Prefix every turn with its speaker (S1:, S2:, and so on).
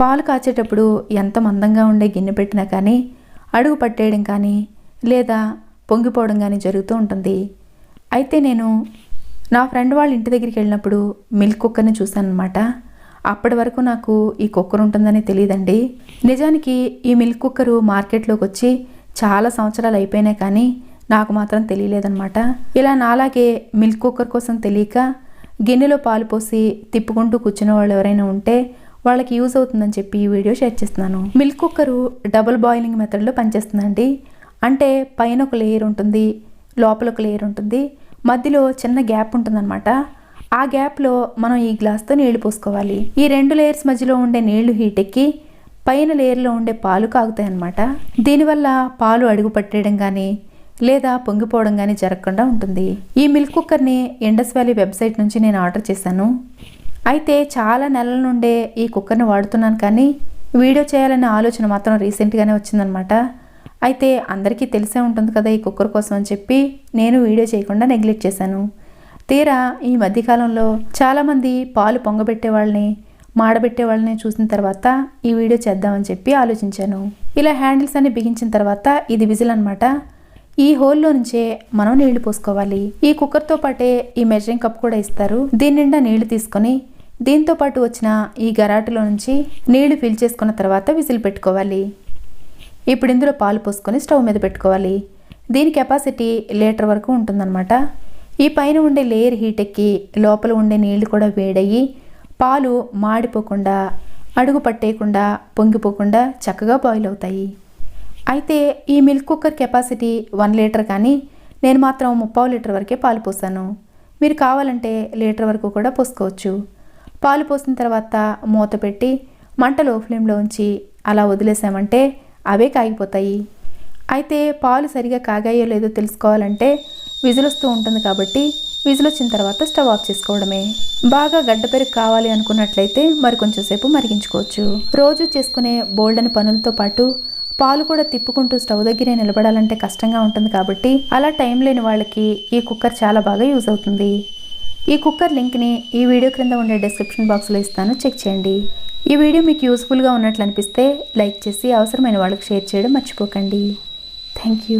S1: పాలు కాచేటప్పుడు ఎంత మందంగా ఉండే గిన్నె పెట్టినా కానీ అడుగు పట్టేయడం కానీ లేదా పొంగిపోవడం కానీ జరుగుతూ ఉంటుంది. అయితే నేను నా ఫ్రెండ్ వాళ్ళ ఇంటి దగ్గరికి వెళ్ళినప్పుడు మిల్క్ కుక్కర్ని చూశాను అనమాట అప్పటి వరకు నాకు ఈ కుక్కర్ ఉంటుందని తెలియదండి నిజానికి ఈ మిల్క్ కుక్కరు మార్కెట్లోకి వచ్చి చాలా సంవత్సరాలు అయిపోయినాయి కానీ నాకు మాత్రం తెలియలేదన్నమాట. ఇలా నాలాగే మిల్క్ కుక్కర్ కోసం తెలియక గిన్నెలో పాలు పోసి తిప్పుకుంటూ కూర్చున్న వాళ్ళు ఎవరైనా ఉంటే వాళ్ళకి యూజ్ అవుతుందని చెప్పి ఈ వీడియో షేర్ చేస్తున్నాను. మిల్క్ కుక్కరు డబుల్ బాయిలింగ్ మెథడ్లో పనిచేస్తుందండి. అంటే పైన ఒక లేయర్ ఉంటుంది లోపల ఒక లేయర్ ఉంటుంది మధ్యలో చిన్న గ్యాప్ ఉంటుందన్నమాట. ఆ గ్యాప్లో మనం ఈ గ్లాస్తో నీళ్ళు పోసుకోవాలి. ఈ రెండు లేయర్స్ మధ్యలో ఉండే నీళ్ళు హీట్ ఎక్కి పైన లేయర్లో ఉండే పాలు కాగుతాయి అన్నమాట దీనివల్ల పాలు అడుగు పట్టేయడం కానీ లేదా పొంగిపోవడం కానీ జరగకుండా ఉంటుంది. ఈ మిల్క్ కుక్కర్ని ఇండస్ వ్యాలీ వెబ్సైట్ నుంచి నేను ఆర్డర్ చేశాను. అయితే చాలా నెలల నుండే ఈ కుక్కర్ని వాడుతున్నాను కానీ వీడియో చేయాలనే ఆలోచన మాత్రం రీసెంట్గానే వచ్చిందనమాట అయితే అందరికీ తెలిసే ఉంటుంది కదా ఈ కుక్కర్ కోసం అని చెప్పి నేను వీడియో చేయకుండా నెగ్లెక్ట్ చేశాను. తీరా ఈ మధ్యకాలంలో చాలామంది పాలు పొంగబెట్టే వాళ్ళని మాడబెట్టే వాళ్ళని చూసిన తర్వాత ఈ వీడియో చేద్దామని చెప్పి ఆలోచించాను. ఇలా హ్యాండిల్స్ అన్ని బిగించిన తర్వాత ఇది విజిల్ అనమాట ఈ హోల్లో నుంచే మనం నీళ్ళు పోసుకోవాలి. ఈ కుక్కర్తో పాటే ఈ మెజరింగ్ కప్ కూడా ఇస్తారు. దీని నిండా నీళ్ళు తీసుకొని దీంతో పాటు వచ్చిన ఈ గరాటలో నుంచి నీళ్ళు ఫిల్ చేసుకున్న తర్వాత విజిల్ పెట్టుకోవాలి. ఇప్పుడు ఇందులో పాలు పోసుకొని స్టవ్ మీద పెట్టుకోవాలి. దీని కెపాసిటీ లీటర్ వరకు ఉంటుందన్నమాట. ఈ పైన ఉండే లేయర్ హీట్ ఎక్కి లోపల ఉండే నీళ్ళు కూడా వేడయ్యి పాలు మాడిపోకుండా అడుగు పట్టేయకుండా పొంగిపోకుండా చక్కగా బాయిల్ అవుతాయి. అయితే ఈ milk cooker capacity one litre కానీ నేను మాత్రం ముప్పావు లీటర్ వరకే పాలు పోసాను. మీరు కావాలంటే లీటర్ వరకు కూడా పోసుకోవచ్చు. పాలు పోసిన తర్వాత మూత పెట్టి మంట లో ఫ్లేమ్లో ఉంచి అలా వదిలేసామంటే అవే కాగిపోతాయి. అయితే పాలు సరిగా కాగాయో లేదో తెలుసుకోవాలంటే విజిల్ వస్తూ ఉంటుంది కాబట్టి విజిల్ వచ్చిన తర్వాత స్టవ్ ఆఫ్ చేసుకోవడమే. బాగా గడ్డ పెరుగు కావాలి అనుకున్నట్లయితే మరి కొంచెం సేపు మరిగించుకోవచ్చు. రోజు చేసుకునే బోల్డని పనులతో పాటు పాలు కూడా తిప్పుకుంటూ స్టవ్ దగ్గరే నిలబడాలంటే కష్టంగా ఉంటుంది కాబట్టి అలా టైం లేని వాళ్ళకి ఈ కుక్కర్ చాలా బాగా యూజ్ అవుతుంది. ఈ కుక్కర్ లింక్ని ఈ వీడియో క్రింద ఉండే డిస్క్రిప్షన్ బాక్స్లో ఇస్తాను. చెక్ చేయండి. ఈ వీడియో మీకు యూస్ఫుల్గా ఉన్నట్లు అనిపిస్తే లైక్ చేసి అవసరమైన వాళ్ళకి షేర్ చేయడం మర్చిపోకండి. Thank you